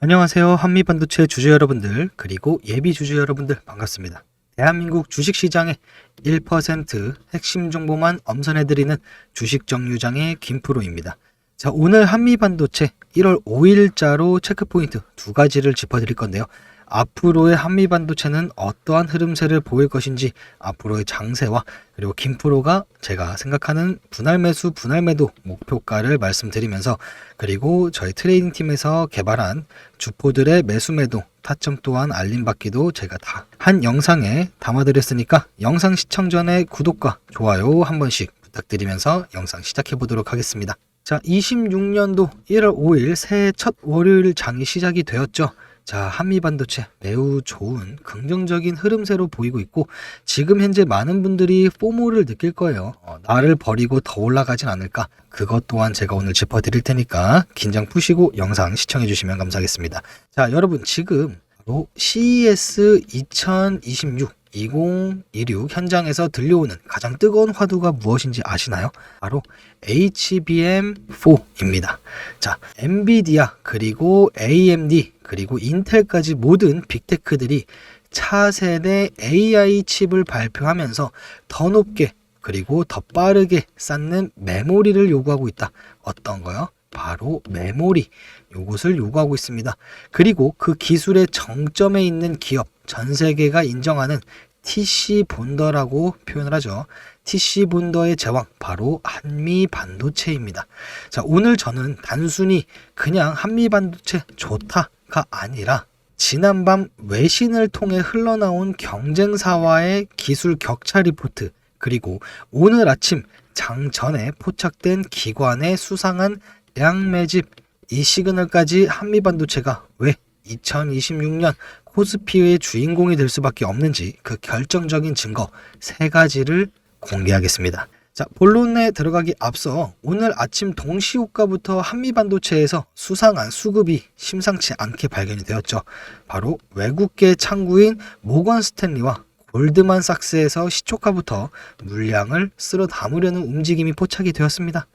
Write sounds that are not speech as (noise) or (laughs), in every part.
안녕하세요. 한미반도체 주주 여러분들, 그리고 예비 주주 여러분들 반갑습니다. 대한민국 주식시장의 1% 핵심 정보만 엄선해드리는 주식정류장의 김프로입니다. 자, 오늘 한미반도체 1월 5일자로 체크포인트 두 가지를 짚어드릴 건데요. 앞으로의 한미 반도체는 어떠한 흐름세를 보일 것인지 앞으로의 장세와 그리고 김프로가 제가 생각하는 분할 매수, 분할 매도 목표가를 말씀드리면서 그리고 저희 트레이딩 팀에서 개발한 주포들의 매수 매도 타점 또한 알림받기도 제가 다 한 영상에 담아드렸으니까 영상 시청 전에 구독과 좋아요 한 번씩 부탁드리면서 영상 시작해 보도록 하겠습니다. 자, 26년도 1월 5일 새해 첫 월요일 장이 시작이 되었죠. 자, 한미 반도체 매우 좋은 긍정적인 흐름세로 보이고 있고 지금 현재 많은 분들이 포모를 느낄 거예요. 어, 나를 버리고 더 올라가진 않을까? 그것 또한 제가 오늘 짚어 드릴 테니까 긴장 푸시고 영상 시청해 주시면 감사하겠습니다. 자, 여러분 지금 바로 CES 2026 2026 현장에서 들려오는 가장 뜨거운 화두가 무엇인지 아시나요? 바로 HBM4입니다. 자, 엔비디아 그리고 AMD 그리고 인텔까지 모든 빅테크들이 차세대 AI 칩을 발표하면서 더 높게 그리고 더 빠르게 쌓는 메모리를 요구하고 있다. 어떤 거요? 바로 메모리. 요것을 요구하고 있습니다. 그리고 그 기술의 정점에 있는 기업, 전 세계가 인정하는 TC 본더라고 표현을 하죠. TC 본더의 제왕, 바로 한미 반도체입니다. 자, 오늘 저는 단순히 그냥 한미 반도체 좋다 가 아니라 지난밤 외신을 통해 흘러나온 경쟁사와의 기술 격차 리포트, 그리고 오늘 아침 장 전에 포착된 기관의 수상한 량 매집 이 시그널까지 한미 반도체가 왜 2026년 코스피의 주인공이 될 수밖에 없는지 그 결정적인 증거 세 가지를 공개하겠습니다. 자, 본론에 들어가기 앞서 오늘 아침 동시호가부터 한미반도체에서 수상한 수급이 심상치 않게 발견이 되었죠. 바로 외국계 창구인 모건 스탠리와 골드만 삭스에서 시초가부터 물량을 쓸어 담으려는 움직임이 포착이 되었습니다.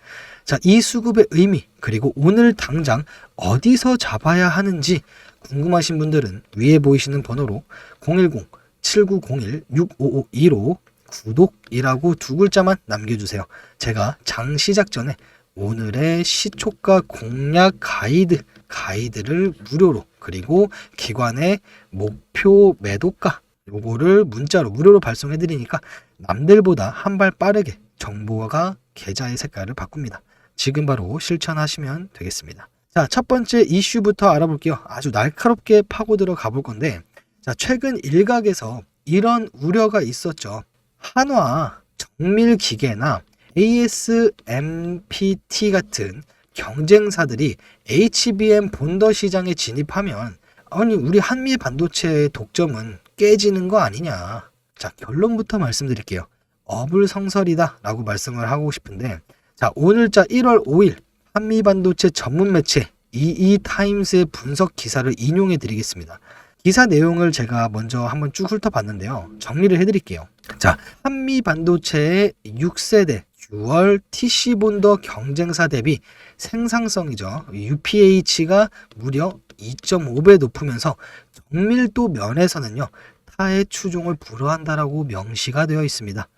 자, 이 수급의 의미, 그리고 오늘 당장 어디서 잡아야 하는지 궁금하신 분들은 위에 보이시는 번호로 010-7901-6552로 구독이라고 두 글자만 남겨주세요. 제가 장 시작 전에 오늘의 시초가 공략 가이드, 가이드를 무료로 그리고 기관의 목표 매도가 요거를 문자로 무료로 발송해 드리니까 남들보다 한 발 빠르게 정보가 계좌의 색깔을 바꿉니다. 지금 바로 실천하시면 되겠습니다. 자, 첫 번째 이슈부터 알아볼게요. 아주 날카롭게 파고 들어가 볼 건데, 자, 최근 일각에서 이런 우려가 있었죠. 한화, 정밀기계나 ASMPT 같은 경쟁사들이 HBM 본더 시장에 진입하면 아니 우리 한미 반도체의 독점은 깨지는 거 아니냐. 자, 결론부터 말씀드릴게요. 어불성설이다 라고 말씀을 하고 싶은데 자, 오늘자 1월 5일 한미 반도체 전문 매체 EE타임스의 분석 기사를 인용해 드리겠습니다. 기사 내용을 제가 먼저 한번 쭉 훑어봤는데요. 정리를 해드릴게요. 자, 한미 반도체의 6세대 6월 TC 본더 경쟁사 대비 생산성이죠. UPH가 무려 2.5배 높으면서 정밀도 면에서는요. 타의 추종을 불허한다라고 명시가 되어 있습니다.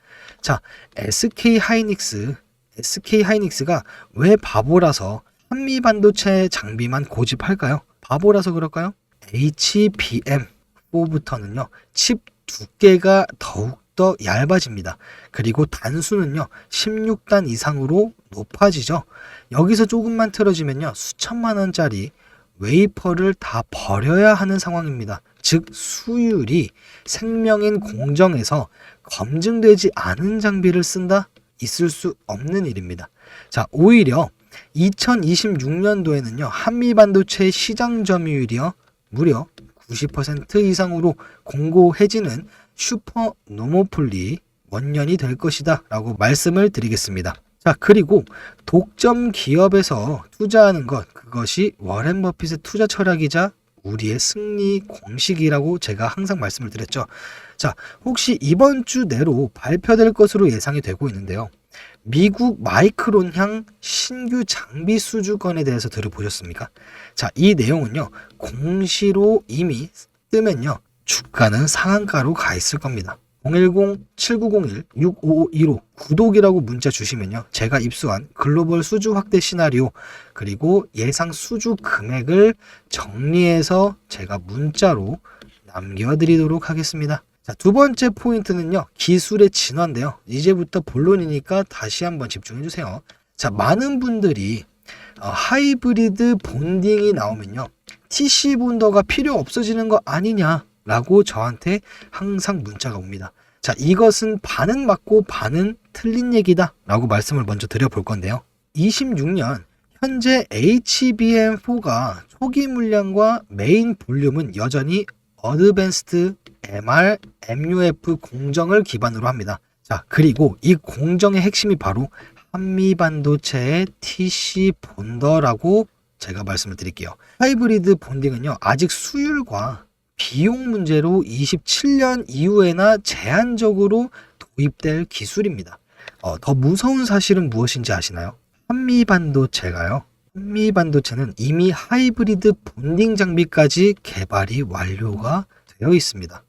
자, SK 하이닉스, SK 하이닉스가 왜 바보라서 한미 반도체 장비만 고집할까요? 바보라서 그럴까요? HBM4부터는요, 칩 두께가 더욱더 얇아집니다. 그리고 단수는요, 16단 이상으로 높아지죠. 여기서 조금만 틀어지면요, 수천만 원짜리 웨이퍼를 다 버려야 하는 상황입니다. 즉, 수율이 생명인 공정에서 검증되지 않은 장비를 쓴다? 있을 수 없는 일입니다. 자, 오히려 2026년도에는요, 한미 반도체 시장 점유율이요, 무려 90% 이상으로 공고해지는 슈퍼 노모폴리 원년이 될 것이다 라고 말씀을 드리겠습니다. 자, 그리고 독점 기업에서 투자하는 것, 그것이 워렌 버핏의 투자 철학이자 우리의 승리 공식이라고 제가 항상 말씀을 드렸죠. 자, 혹시 이번 주 내로 발표될 것으로 예상이 되고 있는데요. 미국 마이크론향 신규 장비 수주건에 대해서 들어보셨습니까? 자, 이 내용은요, 공시로 이미 뜨면요, 주가는 상한가로 가 있을 겁니다. 010-7901-6552로 구독이라고 문자 주시면요. 제가 입수한 글로벌 수주 확대 시나리오 그리고 예상 수주 금액을 정리해서 제가 문자로 남겨드리도록 하겠습니다. 자, 두 번째 포인트는요. 기술의 진화인데요. 이제부터 본론이니까 다시 한번 집중해 주세요. 자, 많은 분들이 어, 하이브리드 본딩이 나오면요. TC 본더가 필요 없어지는 거 아니냐라고 저한테 항상 문자가 옵니다. 자, 이것은 반은 맞고 반은 틀린 얘기다라고 말씀을 먼저 드려볼 건데요. 26년 현재 HBM4가 초기 물량과 메인 볼륨은 여전히 어드밴스드 MR, MUF 공정을 기반으로 합니다. 자, 그리고 이 공정의 핵심이 바로 한미 반도체의 TC 본더라고 제가 말씀을 드릴게요. 하이브리드 본딩은요, 아직 수율과 비용 문제로 27년 이후에나 제한적으로 도입될 기술입니다. 어, 더 무서운 사실은 무엇인지 아시나요? 한미 반도체가요. 한미 반도체는 이미 하이브리드 본딩 장비까지 개발이 완료가 되어 있습니다.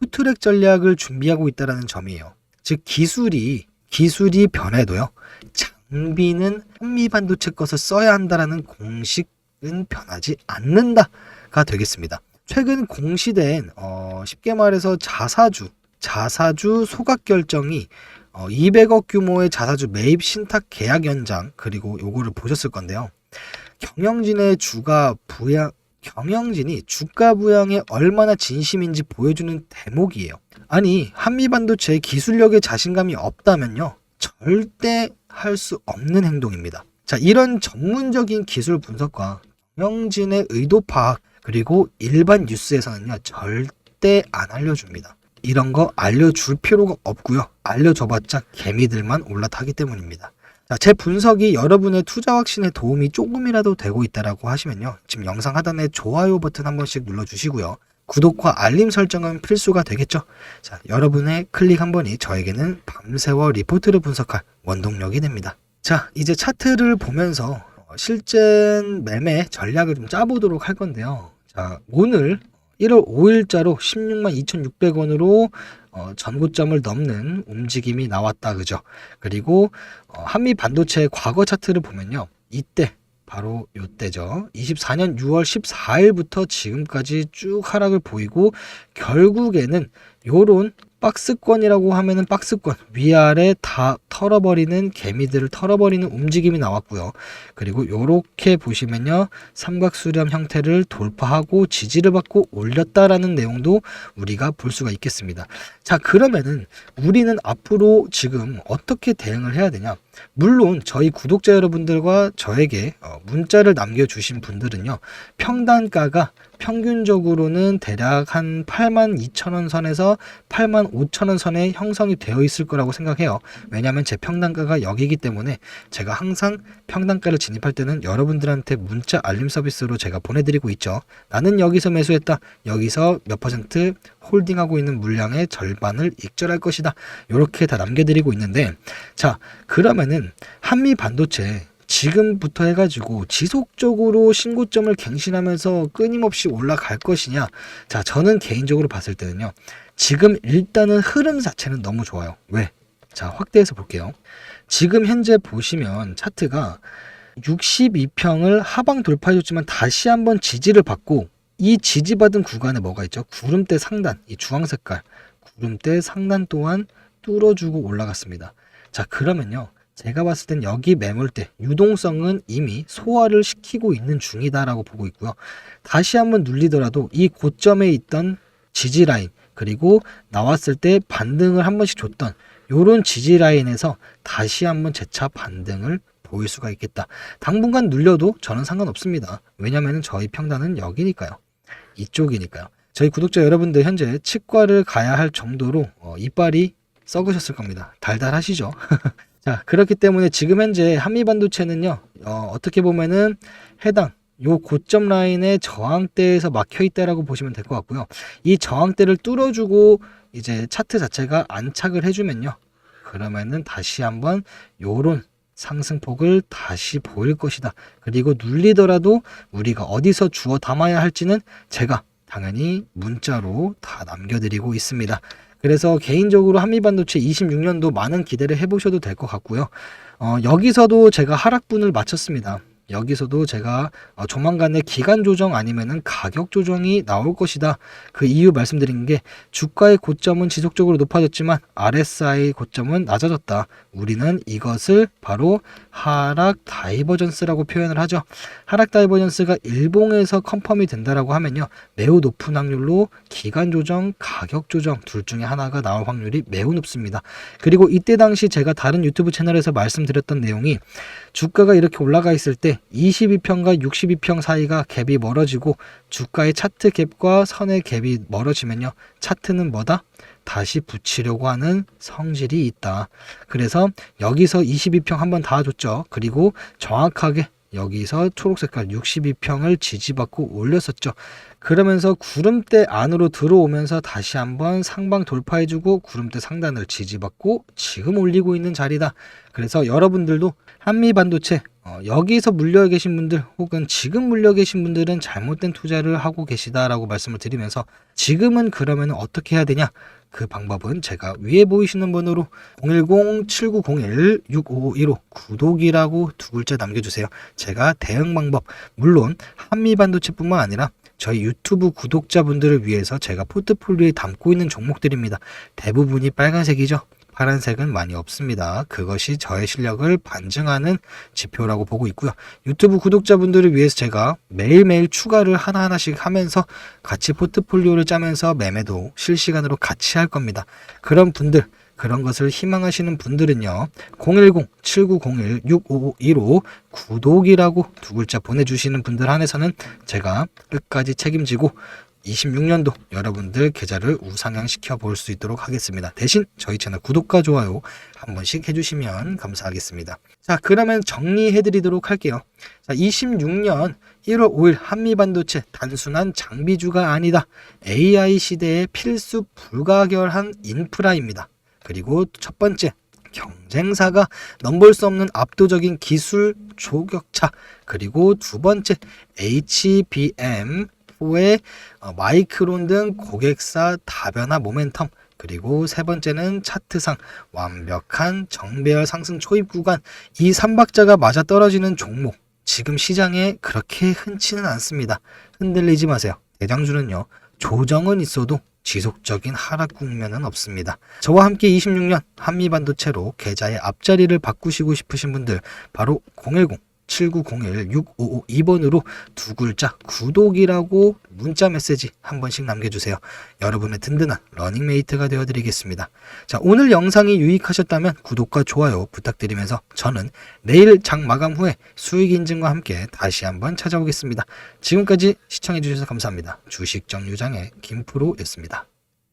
자, 투트랙 전략을 준비하고 있다는 점이에요. 즉 기술이 기술이 변해도요. 장비는 한미 반도체 것을 써야 한다라는 공식은 변하지 않는다가 되겠습니다. 최근 공시된 어, 쉽게 말해서 자사주 자사주 소각 결정이 어, 200억 규모의 자사주 매입 신탁 계약 연장 그리고 요거를 보셨을 건데요. 경영진의 주가 부양 경영진이 주가 부양에 얼마나 진심인지 보여주는 대목이에요. 아니 한미 반도체 기술력에 자신감이 없다면요 절대 할 수 없는 행동입니다. 자 이런 전문적인 기술 분석과 경영진의 의도 파악 그리고 일반 뉴스에서는요 절대 안 알려줍니다. 이런 거 알려줄 필요가 없고요. 알려줘봤자 개미들만 올라타기 때문입니다. 자, 제 분석이 여러분의 투자 확신에 도움이 조금이라도 되고 있다라고 하시면요. 지금 영상 하단에 좋아요 버튼 한 번씩 눌러주시고요. 구독과 알림 설정은 필수가 되겠죠. 자, 여러분의 클릭 한 번이 저에게는 밤새워 리포트를 분석할 원동력이 됩니다. 자, 이제 차트를 보면서 실제 매매 전략을 좀 짜보도록 할 건데요. 자, 오늘 1월 5일자로 16만 2,600원으로 어, 전고점을 넘는 움직임이 나왔다 그죠? 그리고 어, 한미 반도체 과거 차트를 보면요. 이때 바로 요때죠. 24년 6월 14일부터 지금까지 쭉 하락을 보이고 결국에는 요런 박스권이라고 하면은 박스권 위아래 다 털어버리는 개미들을 털어버리는 움직임이 나왔고요. 그리고 요렇게 보시면요. 삼각수렴 형태를 돌파하고 지지를 받고 올렸다라는 내용도 우리가 볼 수가 있겠습니다. 자, 그러면은 우리는 앞으로 지금 어떻게 대응을 해야 되냐? 물론 저희 구독자 여러분들과 저에게 어, 문자를 남겨주신 분들은요. 평단가가 평균적으로는 대략 한 8만 2천 원 선에서 8만 5천 원 선에 형성이 되어 있을 거라고 생각해요. 왜냐하면 제 평단가가 여기기 때문에 제가 항상 평단가를 진입할 때는 여러분들한테 문자 알림 서비스로 제가 보내드리고 있죠. 나는 여기서 매수했다. 여기서 몇 퍼센트 홀딩하고 있는 물량의 절반을 익절할 것이다. 이렇게 다 남겨드리고 있는데 자 그러면은 한미 반도체 지금부터 해가지고 지속적으로 신고점을 갱신하면서 끊임없이 올라갈 것이냐? 자, 저는 개인적으로 봤을 때는요. 지금 일단은 흐름 자체는 너무 좋아요. 왜? 자, 확대해서 볼게요. 지금 현재 보시면 차트가 62평을 하방 돌파해줬지만 다시 한번 지지를 받고 이 지지받은 구간에 뭐가 있죠? 구름대 상단, 이 주황 색깔 구름대 상단 또한 뚫어주고 올라갔습니다. 자, 그러면요. 제가 봤을 땐 여기 매물대 유동성은 이미 소화를 시키고 있는 중이다라고 보고 있고요. 다시 한번 눌리더라도 이 고점에 있던 지지 라인 그리고 나왔을 때 반등을 한 번씩 줬던 요런 지지 라인에서 다시 한번 재차 반등을 보일 수가 있겠다. 당분간 눌려도 저는 상관없습니다. 왜냐면 저희 평단은 여기니까요. 이쪽이니까요. 저희 구독자 여러분들 현재 치과를 가야 할 정도로 어, 이빨이 썩으셨을 겁니다. 달달하시죠? (laughs) 자, 그렇기 때문에 지금 현재 한미 반도체는요, 어, 어떻게 보면은 해당 요 고점 라인의 저항대에서 막혀 있다라고 보시면 될 것 같고요. 이 저항대를 뚫어주고 이제 차트 자체가 안착을 해주면요. 그러면은 다시 한번 요런 상승폭을 다시 보일 것이다. 그리고 눌리더라도 우리가 어디서 주워 담아야 할지는 제가 당연히 문자로 다 남겨드리고 있습니다. 그래서 개인적으로 한미반도체 26년도 많은 기대를 해보셔도 될 것 같고요. 어, 여기서도 제가 하락분을 마쳤습니다. 여기서도 제가 어, 조만간에 기간 조정 아니면은 가격 조정이 나올 것이다. 그 이유 말씀드린 게 주가의 고점은 지속적으로 높아졌지만 RSI 고점은 낮아졌다. 우리는 이것을 바로 하락 다이버전스라고 표현을 하죠. 하락 다이버전스가 일봉에서 컨펌이 된다라고 하면요. 매우 높은 확률로 기간 조정, 가격 조정 둘 중에 하나가 나올 확률이 매우 높습니다. 그리고 이때 당시 제가 다른 유튜브 채널에서 말씀드렸던 내용이 주가가 이렇게 올라가 있을 때 22평과 62평 사이가 갭이 멀어지고 주가의 차트 갭과 선의 갭이 멀어지면요. 차트는 뭐다? 다시 붙이려고 하는 성질이 있다. 그래서 여기서 22평 한번 닿아줬죠. 그리고 정확하게 여기서 초록 색깔 62평을 지지받고 올렸었죠. 그러면서 구름대 안으로 들어오면서 다시 한번 상방 돌파해주고 구름대 상단을 지지받고 지금 올리고 있는 자리다. 그래서 여러분들도 한미 반도체 어, 여기서 물려 계신 분들 혹은 지금 물려 계신 분들은 잘못된 투자를 하고 계시다라고 말씀을 드리면서 지금은 그러면 어떻게 해야 되냐? 그 방법은 제가 위에 보이시는 번호로 010-7901-6515 구독이라고 두 글자 남겨주세요. 제가 대응 방법 물론 한미 반도체뿐만 아니라 저희 유튜브 구독자분들을 위해서 제가 포트폴리오에 담고 있는 종목들입니다. 대부분이 빨간색이죠. 파란색은 많이 없습니다. 그것이 저의 실력을 반증하는 지표라고 보고 있고요. 유튜브 구독자분들을 위해서 제가 매일매일 추가를 하나하나씩 하면서 같이 포트폴리오를 짜면서 매매도 실시간으로 같이 할 겁니다. 그런 분들 그런 것을 희망하시는 분들은요. 010-7901-6525 구독이라고 두 글자 보내주시는 분들 한해서는 제가 끝까지 책임지고 26년도 여러분들 계좌를 우상향시켜 볼 수 있도록 하겠습니다. 대신 저희 채널 구독과 좋아요 한 번씩 해주시면 감사하겠습니다. 자, 그러면 정리해 드리도록 할게요. 자, 26년 1월 5일 한미반도체 단순한 장비주가 아니다. AI 시대의 필수 불가결한 인프라입니다. 그리고 첫 번째 경쟁사가 넘볼 수 없는 압도적인 기술 조격차 그리고 두 번째 HBM 4의 어, 마이크론 등 고객사 다변화 모멘텀 그리고 세 번째는 차트상 완벽한 정배열 상승 초입 구간 이 삼박자가 맞아 떨어지는 종목 지금 시장에 그렇게 흔치는 않습니다. 흔들리지 마세요. 대장주는요 조정은 있어도 지속적인 하락 국면은 없습니다. 저와 함께 26년 한미 반도체로 계좌의 앞자리를 바꾸시고 싶으신 분들 바로 010 7901-6552번으로 두 글자 구독이라고 문자 메시지 한 번씩 남겨주세요. 여러분의 든든한 러닝메이트가 되어드리겠습니다. 자, 오늘 영상이 유익하셨다면 구독과 좋아요 부탁드리면서 저는 내일 장 마감 후에 수익 인증과 함께 다시 한번 찾아오겠습니다. 지금까지 시청해주셔서 감사합니다. 주식 정류장의 김프로였습니다.